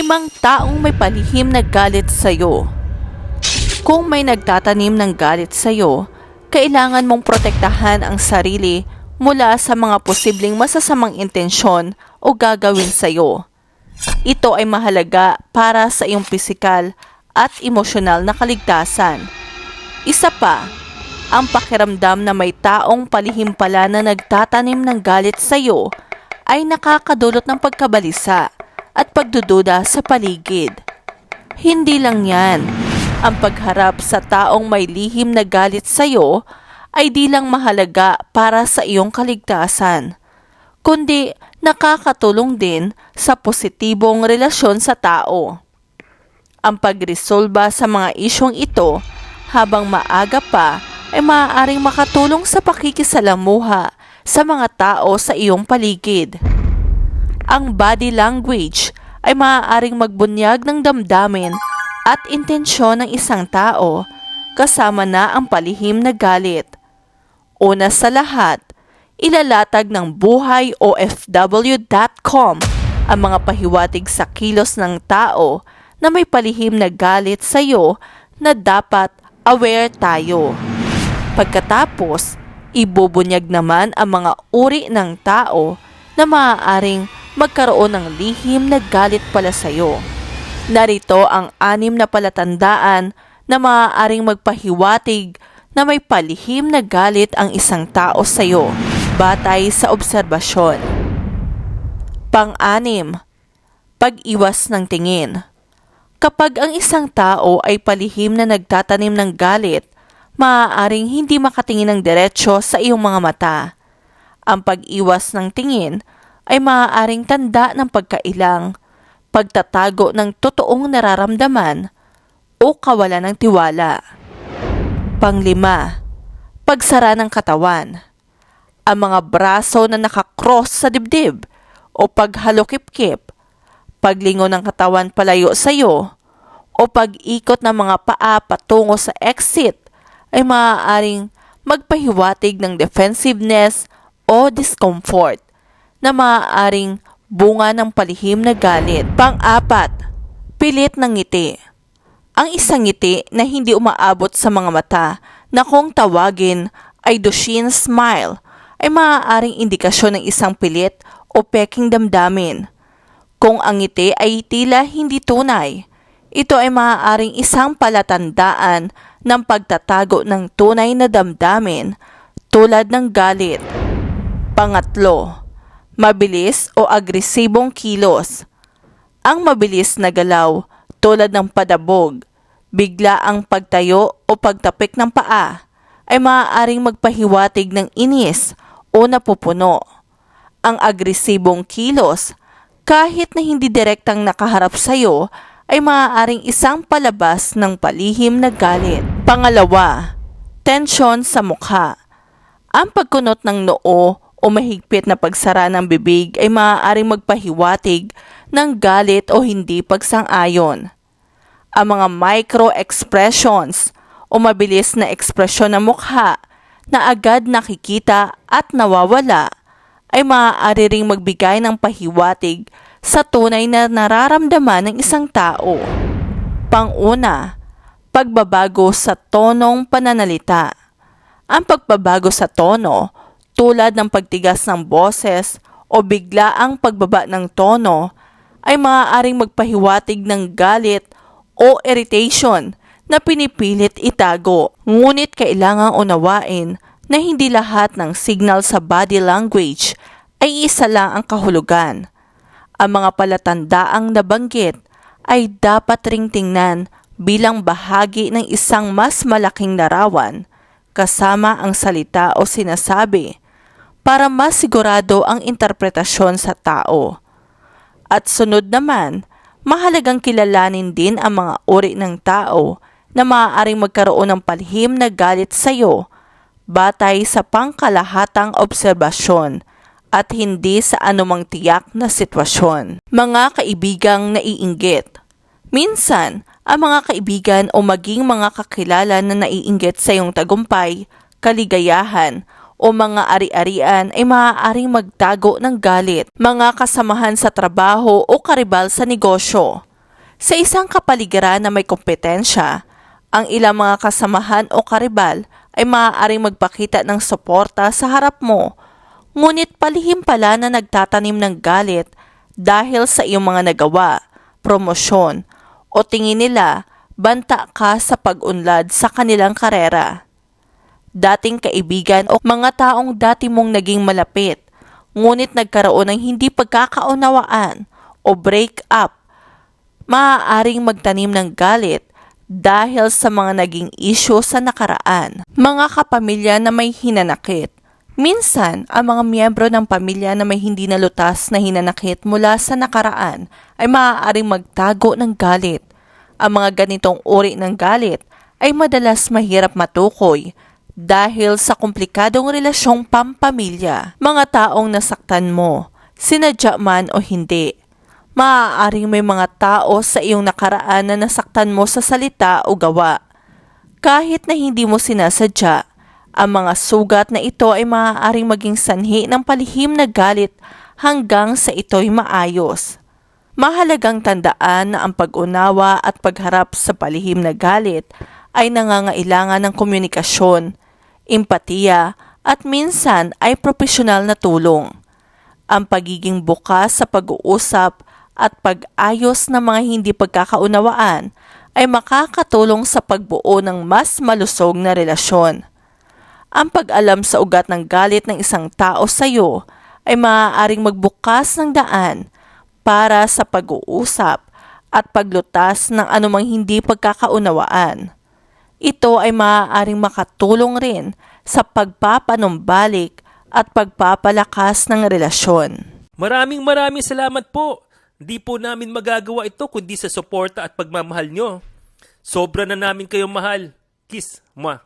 Limang taong may palihim na galit sa'yo. Kung may nagtatanim ng galit sa'yo, kailangan mong protektahan ang sarili mula sa mga posibleng masasamang intensyon o gagawin sa'yo. Ito ay mahalaga para sa iyong pisikal at emosyonal na kaligtasan. Isa pa, ang pakiramdam na may taong palihim pala na nagtatanim ng galit sa iyo ay nakakadulot ng pagkabalisa at pagdududa sa paligid. Hindi lang yan. Ang pagharap sa taong may lihim na galit sa iyo ay di lang mahalaga para sa iyong kaligtasan, kundi nakakatulong din sa positibong relasyon sa tao. Ang pagresolba sa mga isyong ito habang maaga pa ay maaaring makatulong sa pakikisalamuha sa mga tao sa iyong paligid. Ang body language ay maaaring magbunyag ng damdamin at intensyon ng isang tao kasama na ang palihim na galit. Una sa lahat, ilalatag ng buhay OFW.com ang mga pahiwatig sa kilos ng tao na may palihim na galit sa iyo na dapat aware tayo. Pagkatapos, ibubunyag naman ang mga uri ng tao na maaaring magkaroon ng lihim na galit pala sa iyo. Narito ang anim na palatandaan na maaaring magpahiwatig na may palihim na galit ang isang tao sa iyo batay sa obserbasyon. Pang-anim, pag-iwas ng tingin. Kapag ang isang tao ay palihim na nagtatanim ng galit, maaaring hindi makatingin ng diretsyo sa iyong mga mata. Ang pag-iwas ng tingin ay maaaring tanda ng pagkailang, pagtatago ng totoong nararamdaman, o kawalan ng tiwala. Panglima, pagsara ng katawan. Ang mga braso na nakakross sa dibdib o paghalokip-kip, paglingon ng katawan palayo sa iyo, o pag-ikot ng mga paa patungo sa exit ay maaaring magpahiwatig ng defensiveness o discomfort na maaaring bunga ng palihim na galit. Pang-apat, pilit ng ngiti. Ang isang ngiti na hindi umaabot sa mga mata na kung tawagin ay Dushin smile ay maaaring indikasyon ng isang pilit o peking damdamin. Kung ang ngiti ay tila hindi tunay, ito ay maaaring isang palatandaan ng pagtatago ng tunay na damdamin tulad ng galit. Pangatlo, mabilis o agresibong kilos. Ang mabilis na galaw tulad ng padabog, bigla ang pagtayo o pagtapik ng paa ay maaaring magpahiwatig ng inis o napupuno. Ang agresibong kilos, kahit na hindi direktang nakaharap sa iyo, ay maaaring isang palabas ng palihim na galit. Pangalawa, tensyon sa mukha. Ang pagkunot ng noo o mahigpit na pagsara ng bibig ay maaaring magpahiwatig ng galit o hindi pagsang-ayon. Ang mga micro-expressions o mabilis na ekspresyon ng mukha na agad nakikita at nawawala ay maaari ring magbigay ng pahiwatig sa tunay na nararamdaman ng isang tao. Panguna, pagbabago sa tonong pananalita. Ang pagbabago sa tono tulad ng pagtigas ng boses o biglaang pagbaba ng tono ay maaaring magpahiwatig ng galit o irritation na pinipilit itago. Ngunit kailangang unawain na hindi lahat ng signal sa body language ay isa lang ang kahulugan. Ang mga palatandaang nabanggit ay dapat ring tingnan bilang bahagi ng isang mas malaking larawan kasama ang salita o sinasabi para mas sigurado ang interpretasyon sa tao. At sunod naman, mahalagang kilalanin din ang mga uri ng tao na maaaring magkaroon ng palhim na galit sa iyo batay sa pangkalahatang obserbasyon at hindi sa anumang tiyak na sitwasyon. Mga kaibigang naiinggit Minsan, ang mga kaibigan o maging mga kakilala na naiinggit sa iyong tagumpay, kaligayahan, o mga ari-arian ay maaaring magtago ng galit, mga kasamahan sa trabaho o karibal sa negosyo. Sa isang kapaligiran na may kompetensya, ang ilang mga kasamahan o karibal ay maaaring magpakita ng suporta sa harap mo, ngunit palihim pala na nagtatanim ng galit dahil sa iyong mga nagawa, promosyon, o tingin nila banta ka sa pag-unlad sa kanilang karera. Dating kaibigan o mga taong dati mong naging malapit, ngunit nagkaroon ng hindi pagkakaunawaan o break up maaaring magtanim ng galit dahil sa mga naging isyo sa nakaraan. Mga kapamilya na may hinanakit. Minsan, ang mga miyembro ng pamilya na may hindi nalutas na hinanakit mula sa nakaraan ay maaaring magtago ng galit. Ang mga ganitong uri ng galit ay madalas mahirap matukoy dahil sa komplikadong relasyong pampamilya. Mga taong nasaktan mo, sinadya man o hindi, maaaring may mga tao sa iyong nakaraan na nasaktan mo sa salita o gawa. Kahit na hindi mo sinasadya, ang mga sugat na ito ay maaaring maging sanhi ng palihim na galit hanggang sa ito'y maayos. Mahalagang tandaan na ang pag-unawa at pagharap sa palihim na galit ay nangangailangan ng komunikasyon, empatiya, at minsan ay profesional na tulong. Ang pagiging bukas sa pag-uusap at pag-ayos ng mga hindi pagkakaunawaan ay makakatulong sa pagbuo ng mas malusog na relasyon. Ang pag-alam sa ugat ng galit ng isang tao sa iyo ay maaaring magbukas ng daan para sa pag-uusap at paglutas ng anumang hindi pagkakaunawaan. Ito ay maaaring makatulong rin sa pagpapanumbalik at pagpapalakas ng relasyon. Maraming maraming salamat po. Hindi po namin magagawa ito kundi sa suporta at pagmamahal nyo. Sobra na namin kayong mahal. Kiss, ma.